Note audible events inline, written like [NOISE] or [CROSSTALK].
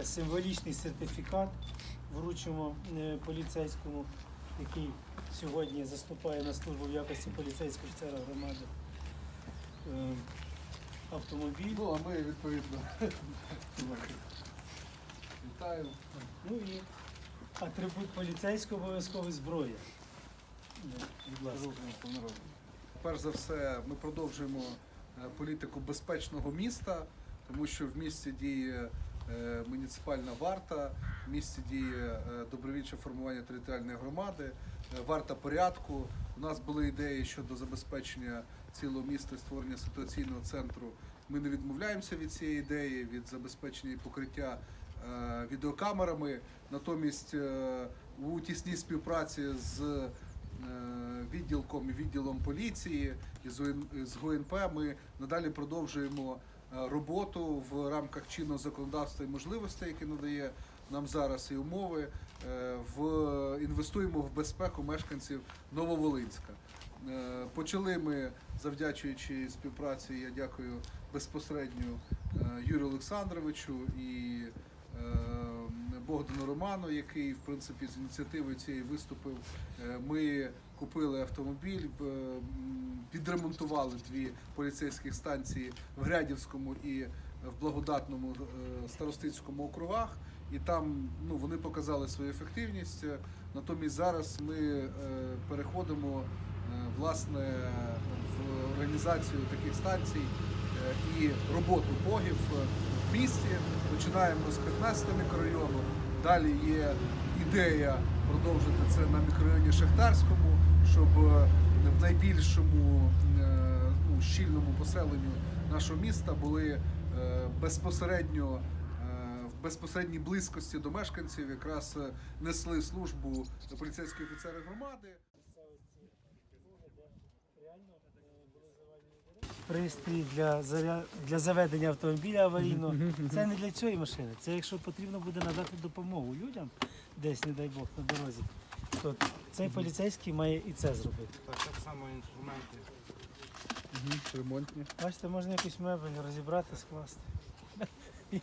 Символічний сертифікат вручимо е, поліцейському, який сьогодні заступає на службу в якості поліцейського офіцера громади. Е, Автомобіль. Ну, а ми відповідно. [LAUGHS] Вітаємо. Ну і атрибут поліцейського обов'язково зброя. Е, Будь ласка. Перш за все, ми продовжуємо політику безпечного міста, тому що в місті діє муніципальна варта, в місті діє е, добровільче формування територіальної громади, е, варта порядку. У нас були ідеї щодо забезпечення цілого міста створення ситуаційного центру. Ми не відмовляємося від цієї ідеї, від забезпечення і покриття е, відеокамерами. Натомість е, у тісній співпраці з е, відділком і відділом поліції і з ГУНП ми надалі продовжуємо е, роботу в рамках чинного законодавства і можливостей, які надає нам зараз і умови. е, В інвестуємо в безпеку мешканців Нововолинська. Е, Почали ми, завдячуючи співпраці, я дякую безпосередньо е, Юрію Олександровичу і е, Богдану Роману, який в принципі з ініціативою цієї виступив. Е, Ми купили автомобіль, відремонтували дві поліцейські станції в Грядівському і в Благодатному е, старостинському округах. І там ну, вони показали свою ефективність. Натомість зараз ми е, переходимо власне в організацію таких станцій і роботу погів е, в місті. Починаємо з 15 мікрорайону. Далі є ідея продовжити це на мікрорайоні Шахтарському, щоб е, в найбільшому е, ну, щільному поселенню нашого міста були е, безпосередньо в безпосередній близькості до мешканців якраз несли службу поліцейські офіцери громади. Пристрій для, заря... для заведення автомобіля аварійного. Це не для цієї машини. Це якщо потрібно буде надати допомогу людям, десь, не дай Бог, на дорозі, то цей поліцейський має і це зробити. Так, так само інструменти. Ремонтні. Бачите, можна якусь мебель розібрати, скласти. І.